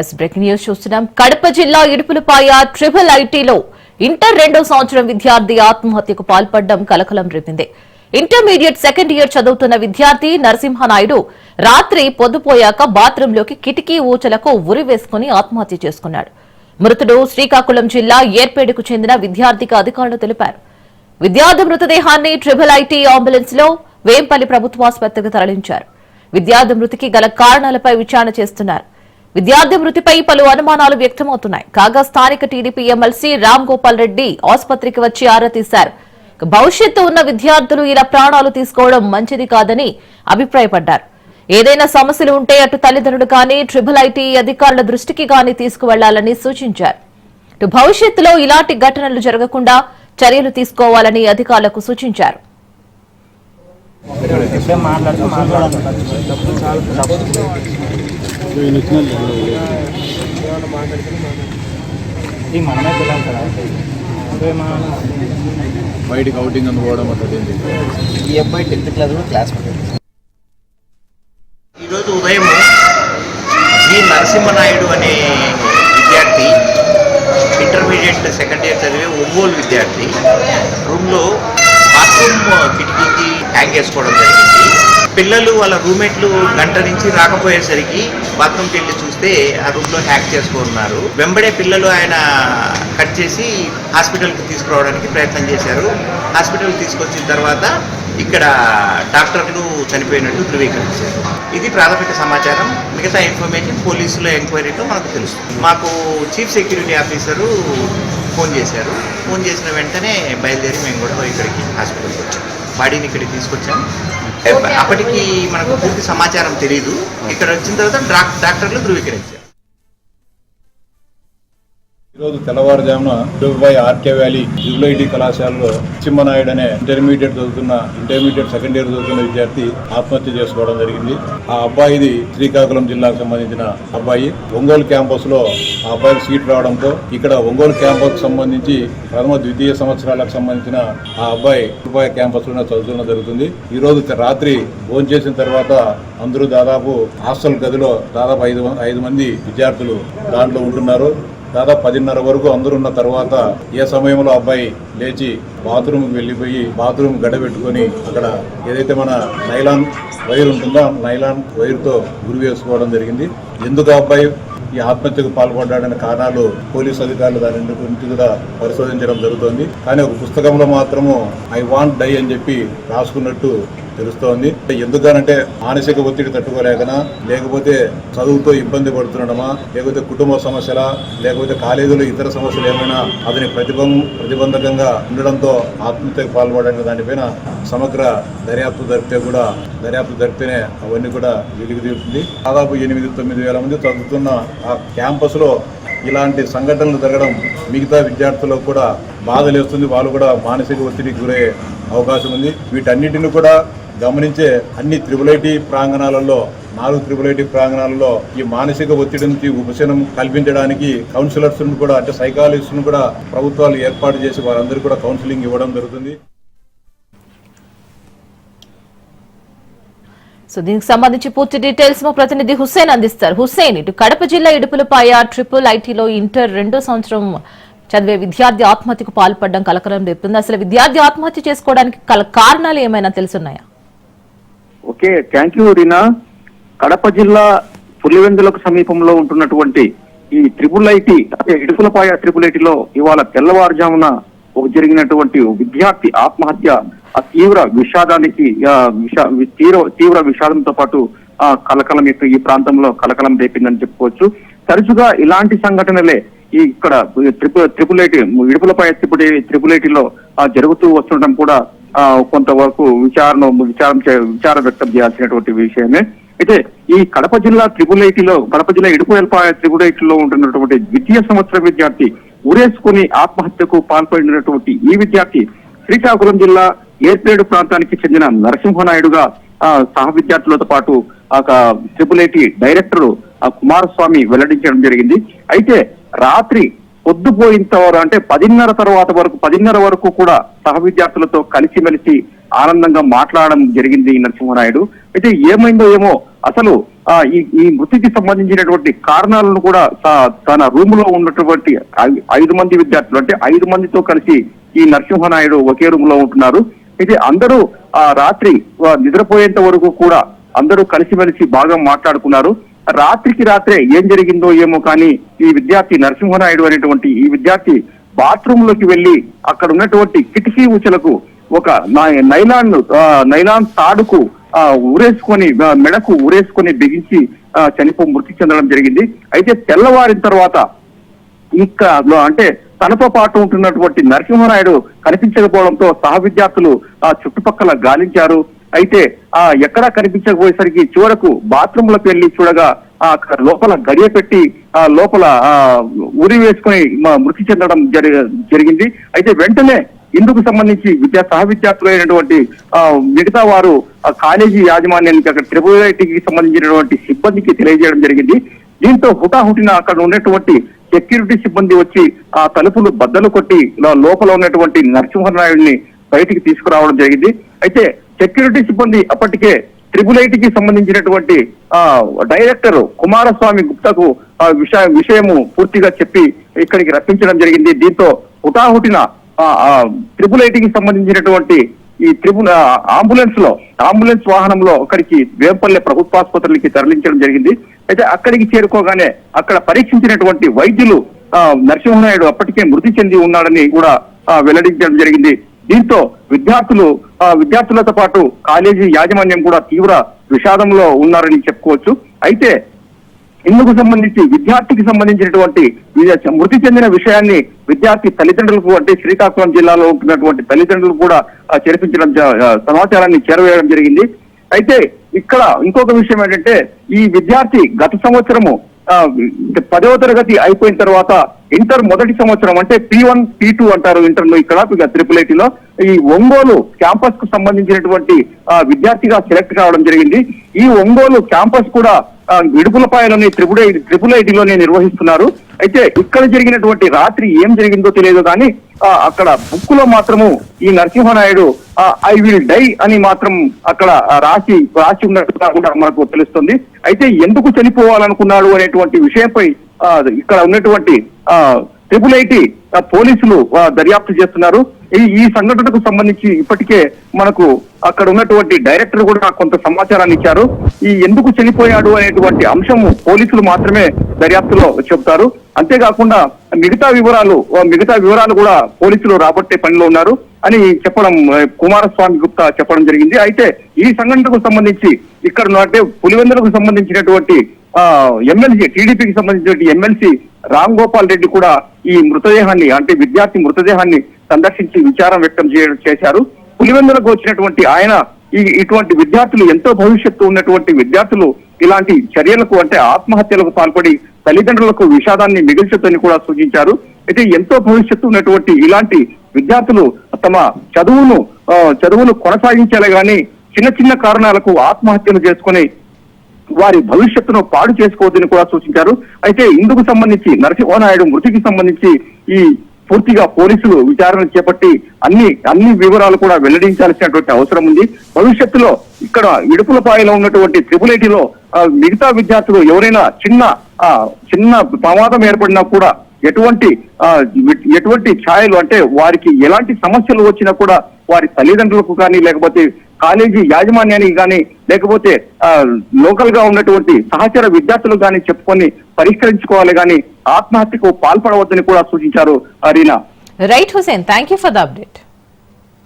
Yes breaking news చూస్తున్నాం. కడప జిల్లా Idupulapaya triple ఐటీలో ఇంటర్ రెండో సంవత్సరం విద్యార్థి ఆత్మహత్యకు పాల్పడడం కలకలం రేపింది. ఇంటర్మీడియట్ సెకండ్ ఇయర్ చదువుతున్న విద్యార్థి నరసింహనాయుడు రాత్రి పొద్దుపోయాక బాత్రూంలోకి కిటికీ ఊచలకు ఉరి వేసుకుని ఆత్మహత్య చేసుకున్నాడు. మృతుడు శ్రీకాకుళం జిల్లా ఏర్పేడుకు చెందిన విద్యార్థికి అధికారులు తెలిపారు. విద్యార్థి మృతదేహాన్ని ట్రిపుల్ ఐటీ అంబులెన్స్లో వేంపల్లి ప్రభుత్వాసుపత్రికి తరలించారు. విద్యార్థి మృతికి గల కారణాలపై విచారణ చేస్తున్నారు. విద్యార్థి మృతిపై పలు అనుమానాలు వ్యక్తమవుతున్నాయి. కాగా స్థానిక టీడీపీ ఎమ్మెల్సీ రామ్ గోపాల్ రెడ్డి ఆసుపత్రికి వచ్చి ఆరా తీశారు. భవిష్యత్తు ఉన్న విద్యార్థులు ఇలా ప్రాణాలు తీసుకోవడం మంచిది కాదని అభిప్రాయపడ్డారు. ఏదైనా సమస్యలు ఉంటే అటు తల్లిదండ్రులు కానీ ట్రిపుల్ ఐటీ అధికారుల దృష్టికి కానీ తీసుకువెళ్ళాలని సూచించారు. భవిష్యత్తులో ఇలాంటి ఘటనలు జరగకుండా చర్యలు తీసుకోవాలని అధికారులకు సూచించారు. మనమే పిల్లలు కదా బయటికి అవుటింగ్ అందుకోవడం అట్లా ఏంటి ఈ అబ్బాయి టెన్త్ క్లాస్ క్లాస్ ఈరోజు ఉదయం జి నరసింహనాయుడు అనే విద్యార్థి ఇంటర్మీడియట్ సెకండ్ ఇయర్ చదివే ఒంగోలు విద్యార్థి రూమ్లో బాత్రూమ్ కిటికీకి హ్యాంగ్ చేసుకోవడం జరిగింది. పిల్లలు వాళ్ళ రూమ్మేట్లు గంట నుంచి రాకపోయేసరికి బాత్రూమ్కి వెళ్ళి చూస్తే ఆ రూమ్లో హ్యాక్ చేసుకున్నారు. వెంబడే పిల్లలు ఆయన కట్ చేసి హాస్పిటల్కి తీసుకురావడానికి ప్రయత్నం చేశారు. హాస్పిటల్కి తీసుకొచ్చిన తర్వాత ఇక్కడ డాక్టర్లు చనిపోయినట్టు ధృవీకరించారు. ఇది ప్రాథమిక సమాచారం. మిగతా ఇన్ఫర్మేషన్ పోలీసుల ఎంక్వైరీలో మనకు తెలుస్తుంది మాకు చీఫ్ సెక్యూరిటీ ఆఫీసరు ఫోన్ చేశారు. ఫోన్ చేసిన వెంటనే బయలుదేరి మేము కూడా ఇక్కడికి హాస్పిటల్కి వచ్చాం. బాడీని ఇక్కడికి తీసుకొచ్చాం. అప్పటికి మనకు పూర్తి సమాచారం తెలియదు ఇక్కడ వచ్చిన తర్వాత డాక్టర్లు ధృవీకరించారు. ఈరోజు తెల్లవారుజామున దుబాయ్ ఆర్కే వ్యాలీ జూలైటీ కళాశాలలో చిమ్మనాయుడు అనే ఇంటర్మీడియట్ చదువుతున్న ఇంటర్మీడియట్ సెకండ్ ఇయర్ చదువుతున్న విద్యార్థి ఆత్మహత్య చేసుకోవడం జరిగింది. ఆ అబ్బాయిది శ్రీకాకుళం జిల్లాకు సంబంధించిన అబ్బాయి. ఒంగోలు క్యాంపస్లో ఆ అబ్బాయికి సీట్ రావడంతో ఇక్కడ ఒంగోలు క్యాంపస్ సంబంధించి ప్రథమ ద్వితీయ సంవత్సరాలకు సంబంధించిన ఆ అబ్బాయి దుబాయ్ క్యాంపస్లోనే చదువుతున్న జరుగుతుంది. ఈ రోజు రాత్రి భోజనం చేసిన తర్వాత అందరూ దాదాపు హాస్టల్ గదిలో దాదాపు ఐదు ఐదు మంది విద్యార్థులు దాంట్లో ఉంటున్నారు. దాదాపు పదిన్నర వరకు అందరూ ఉన్న తర్వాత ఏ సమయంలో అబ్బాయి లేచి బాత్రూమ్కి వెళ్ళిపోయి బాత్రూమ్ గడ్డ పెట్టుకొని అక్కడ ఏదైతే మన నైలాన్ వైర్ ఉంటుందో నైలాన్ వైర్తో గురి వేసుకోవడం జరిగింది. ఎందుకు అబ్బాయి ఈ ఆత్మహత్యకు పాల్పడ్డాడనే కారణాలు పోలీసు అధికారులు దాని గురించి కూడా పరిశోధించడం జరుగుతోంది. కానీ ఒక పుస్తకంలో మాత్రము ఐ వాంట్ డై అని చెప్పి రాసుకున్నట్టు తెలుస్తోంది. ఎందుకనంటే మానసిక ఒత్తిడి తట్టుకోలేకనా లేకపోతే చదువుతో ఇబ్బంది పడుతుండడమా లేకపోతే కుటుంబ సమస్యలా లేకపోతే కాలేజీలో ఇతర సమస్యలు ఏమైనా అతని ప్రతిభం ప్రతిబంధకంగా ఉండడంతో ఆత్మహత్యకు పాల్పడడానికి దానిపైన సమగ్ర దర్యాప్తు జరిపితే కూడా దర్యాప్తు జరిపితేనే అవన్నీ కూడా వెలుగు తీరుతుంది. దాదాపు ఎనిమిది తొమ్మిది వేల మంది చదువుతున్న ఆ క్యాంపస్లో ఇలాంటి సంఘటనలు జరగడం మిగతా విద్యార్థులకు కూడా బాధలేస్తుంది. వాళ్ళు కూడా మానసిక ఒత్తిడికి గురయ్యే అవకాశం ఉంది. వీటన్నిటిని కూడా గమనించే అన్ని త్రిబుల్ ఐటీ ప్రాంగణాలలో నాలుగు త్రిబుల్ ఐటీ ప్రాంగణాలలో ఈ మానసిక ఒత్తిడి నుంచి ఉపశమనం కల్పించడానికి కౌన్సిలర్స్ కూడా అంటే సైకాలజిస్ట్ కూడా ప్రభుత్వాలు ఏర్పాటు చేసి వారందరూ కూడా కౌన్సిలింగ్ ఇవ్వడం జరుగుతుంది. సో దీనికి సంబంధించి పూర్తి డీటెయిల్స్ మా ప్రతినిధి హుస్సేన్ అందిస్తారు. హుస్సేన్ ఇటు కడప జిల్లా ఇడుపులపాయ ట్రిపుల్ ఐటీలో ఇంటర్ రెండో సంవత్సరం చదివే విద్యార్థి ఆత్మహత్యకు పాల్పడడం కలకలం రేపుతుంది. అసలు విద్యార్థి ఆత్మహత్య చేసుకోవడానికి కల కారణాలు ఏమైనా తెలుసున్నాయా? Okay thank you Reena. Kadapa జిల్లా పులివెందులకు సమీపంలో ఉంటున్నటువంటి ఈ ట్రిపుల్ ఐటీ అంటే ఇడుపులపాయ ట్రిపుల్ ఐటీలో ఇవాళ తెల్లవారుజామున ఒక జరిగినటువంటి విద్యార్థి ఆత్మహత్య ఆ తీవ్ర విషాదానికి తీవ్ర తీవ్ర విషాదంతో పాటు ఆ కలకలం యొక్క ఈ ప్రాంతంలో కలకలం రేపిందని చెప్పుకోవచ్చు. తరచుగా ఇలాంటి సంఘటనలే ఈ ఇక్కడ triple triple IT Idupulapaya triple triple ఐటీలో జరుగుతూ వస్తుండటం కూడా కొంతవరకు విచారణ విచారం చే- విచారం వ్యక్తం చేయాల్సినటువంటి విషయమే. అయితే ఈ కడప జిల్లా త్రిపుల్ ఐటీలో కడప జిల్లా ఇడుపులపాయ త్రిపుల్ ఐటీలో ఉంటున్నటువంటి ద్వితీయ సంవత్సర విద్యార్థి ఉరేసుకుని ఆత్మహత్యకు పాల్పడినటువంటి ఈ విద్యార్థి శ్రీకాకుళం జిల్లా ఏర్పేడు ప్రాంతానికి చెందిన నరసింహనాయుడుగా సహ విద్యార్థులతో పాటు ఒక ట్రిపుల్ ఐటీ డైరెక్టర్ ఆ, కుమారస్వామి వెల్లడించడం జరిగింది. అయితే రాత్రి పొద్దుపోయినంత తర్వాత అంటే పదిన్నర తర్వాత వరకు పదిన్నర వరకు కూడా సహ విద్యార్థులతో కలిసిమెలిసి ఆనందంగా మాట్లాడడం జరిగింది నరసింహనాయుడు. అయితే ఏమైందో ఏమో అసలు ఆ, ఈ ఈ మృతికి సంబంధించినటువంటి కారణాలను కూడా తన రూమ్లో ఉన్నటువంటి ఐదు మంది విద్యార్థులు అంటే ఐదు మందితో కలిసి ఈ నరసింహనాయుడు ఒకే రూమ్లో ఉంటున్నారు. అయితే అందరూ ఆ రాత్రి నిద్రపోయేంత వరకు కూడా అందరూ కలిసిమెలిసి బాగా మాట్లాడుకున్నారు. రాత్రికి రాత్రే ఏం జరిగిందో ఏమో కానీ ఈ విద్యార్థి నరసింహనాయుడు అనేటువంటి ఈ విద్యార్థి బాత్రూమ్లోకి వెళ్ళి అక్కడ ఉన్నటువంటి కిటికీ ఊచలకు ఒక నైలాన్ నైలాన్ తాడుకు ఊరేసుకొని మెడకు ఊరేసుకొని బిగించి చనిపో మృతి చెందడం జరిగింది. అయితే తెల్లవారిన తర్వాత ఇంకా అంటే తనతో పాటు ఉంటున్నటువంటి నరసింహనాయుడు కనిపించకపోవడంతో సహ విద్యార్థులు ఆ చుట్టుపక్కల గాలించారు. అయితే ఆ ఎక్కడా కనిపించకపోయేసరికి చివరకు బాత్రూమ్లోకి చూడగా ఆ అక్కడ లోపల గడియ పెట్టి ఆ లోపల ఆ ఉరి వేసుకొని మృతి చెందడం జరి- జరిగింది. అయితే వెంటనే ఇందుకు సంబంధించి విద్యా సహ విద్యార్థులైనటువంటి ఆ, మిగతా వారు ఆ కాలేజీ యాజమాన్యానికి అక్కడ ట్రిపుల్ ఐటీకి సంబంధించినటువంటి సిబ్బందికి తెలియజేయడం జరిగింది. దీంతో హుటాహుటిన అక్కడ ఉన్నటువంటి సెక్యూరిటీ సిబ్బంది వచ్చి ఆ తలుపులు బద్దలు కొట్టి లోపల ఉన్నటువంటి నరసింహనాయుడిని బయటికి తీసుకురావడం జరిగింది. అయితే సెక్యూరిటీ సిబ్బంది అప్పటికే ట్రిపుల్ ఐటీకి సంబంధించినటువంటి ఆ డైరెక్టర్ కుమారస్వామి గుప్తకు ఆ విషయ విషయము పూర్తిగా చెప్పి ఇక్కడికి రప్పించడం జరిగింది. దీంతో హుటాహుటిన ట్రిపుల్ ఐటీకి సంబంధించినటువంటి ఈ త్రిపుల్ అంబులెన్స్లో అంబులెన్స్ వాహనంలో అక్కడికి వేంపల్లె ప్రభుత్వ ఆసుపత్రులకి తరలించడం జరిగింది. అయితే అక్కడికి చేరుకోగానే అక్కడ పరీక్షించినటువంటి వైద్యులు ఆ, నరసింహనాయుడు అప్పటికే మృతి చెంది ఉన్నాడని కూడా వెల్లడించడం జరిగింది. దీంతో విద్యార్థులు ఆ, విద్యార్థులతో పాటు కాలేజీ యాజమాన్యం కూడా తీవ్ర విషాదంలో ఉన్నారని చెప్పుకోవచ్చు. అయితే ఇందుకు సంబంధించి విద్యార్థికి సంబంధించినటువంటి మృతి చెందిన విషయాన్ని విద్యార్థి తల్లిదండ్రులకు అంటే శ్రీకాకుళం జిల్లాలో ఉంటున్నటువంటి తల్లిదండ్రులు కూడా చేర్పించడం సమాచారాన్ని చేరవేయడం జరిగింది. అయితే ఇక్కడ ఇంకొక విషయం ఏంటంటే ఈ విద్యార్థి గత సంవత్సరము పదవ తరగతి అయిపోయిన తర్వాత ఇంటర్ మొదటి సంవత్సరం అంటే పి వన్ పి టూ అంటారు ఇంటర్లో ఇక్కడ త్రిపుల్ త్రిపుల్ ఐటీలో ఈ ఒంగోలు క్యాంపస్కు సంబంధించినటువంటి ఆ, విద్యార్థిగా సెలెక్ట్ కావడం జరిగింది. ఈ ఒంగోలు క్యాంపస్ కూడా ఇడుపులపాయలోని త్రిపుల్ ఐ ట్రిపుల్ ఐటీలోనే నిర్వహిస్తున్నారు. అయితే ఇక్కడ జరిగినటువంటి రాత్రి ఏం జరిగిందో తెలియదు కానీ అక్కడ బుక్లో మాత్రము ఈ నరసింహనాయుడు ఐ విల్ డై అని మాత్రం అక్కడ రాసి రాసి ఉన్నట్టుగా కూడా మనకు తెలుస్తుంది. అయితే ఎందుకు చనిపోవాలనుకున్నాడు అనేటువంటి విషయంపై ఇక్కడ ఉన్నటువంటి ఆ ట్రిపుల్ ఐటీ పోలీసులు దర్యాప్తు చేస్తున్నారు. ఈ ఈ సంఘటనకు సంబంధించి ఇప్పటికే మనకు అక్కడ ఉన్నటువంటి డైరెక్టర్ కూడా కొంత సమాచారాన్ని ఇచ్చారు. ఈ ఎందుకు చనిపోయాడు అనేటువంటి అంశము పోలీసులు మాత్రమే దర్యాప్తులో చెబుతారు. అంతేకాకుండా మిగతా వివరాలు మిగతా వివరాలు కూడా పోలీసులు రాబట్టే పనిలో ఉన్నారు అని చెప్పడం కుమారస్వామి గుప్తా చెప్పడం జరిగింది. అయితే ఈ సంఘటనకు సంబంధించి ఇక్కడ అంటే పులివెందులకు సంబంధించినటువంటి ఆ ఎమ్మెల్సీ టీడీపీకి సంబంధించినటువంటి ఎమ్మెల్సీ రామ్ గోపాల్ రెడ్డి కూడా ఈ మృతదేహాన్ని అంటే విద్యార్థి మృతదేహాన్ని సందర్శించి విచారం వ్యక్తం చేయడం చేశారు. పులివెందులకు వచ్చినటువంటి ఆయన ఈ ఇటువంటి విద్యార్థులు ఎంతో భవిష్యత్తు ఉన్నటువంటి విద్యార్థులు ఇలాంటి చర్యలకు అంటే ఆత్మహత్యలకు పాల్పడి తల్లిదండ్రులకు విషాదాన్ని మిగిల్చొద్దని కూడా సూచించారు. అయితే ఎంతో భవిష్యత్తు ఉన్నటువంటి ఇలాంటి విద్యార్థులు తమ చదువును చదువును కొనసాగించాలి కానీ చిన్న చిన్న కారణాలకు ఆత్మహత్యలు చేసుకుని వారి భవిష్యత్తును పాడు చేసుకోవద్దని కూడా సూచించారు. అయితే ఇందుకు సంబంధించి నరసింహనాయుడు మృతికి సంబంధించి ఈ పూర్తిగా పోలీసులు విచారణ చేపట్టి అన్ని అన్ని వివరాలు కూడా వెల్లడించాల్సినటువంటి అవసరం ఉంది. భవిష్యత్తులో ఇక్కడ ఇడుపులపాయలో ఉన్నటువంటి త్రిపుల్ ఐటీలో మిగతా విద్యార్థులు ఎవరైనా చిన్న చిన్న ప్రమాదం ఏర్పడినా కూడా ఎటువంటి ఎటువంటి ఛాయలు అంటే వారికి ఎలాంటి సమస్యలు వచ్చినా కూడా వారి తల్లిదండ్రులకు కానీ లేకపోతే కాలేజీ యాజమాన్యానికి కానీ లేకపోతే లోకల్గా ఉన్నటువంటి సహచర విద్యార్థులు కానీ చెప్పుకొని పరిష్కరించుకోవాలి కానీ ఆత్మహత్యకు పాల్పడవద్దని కూడా సూచించారు Arina. Right Hussain thank you for the update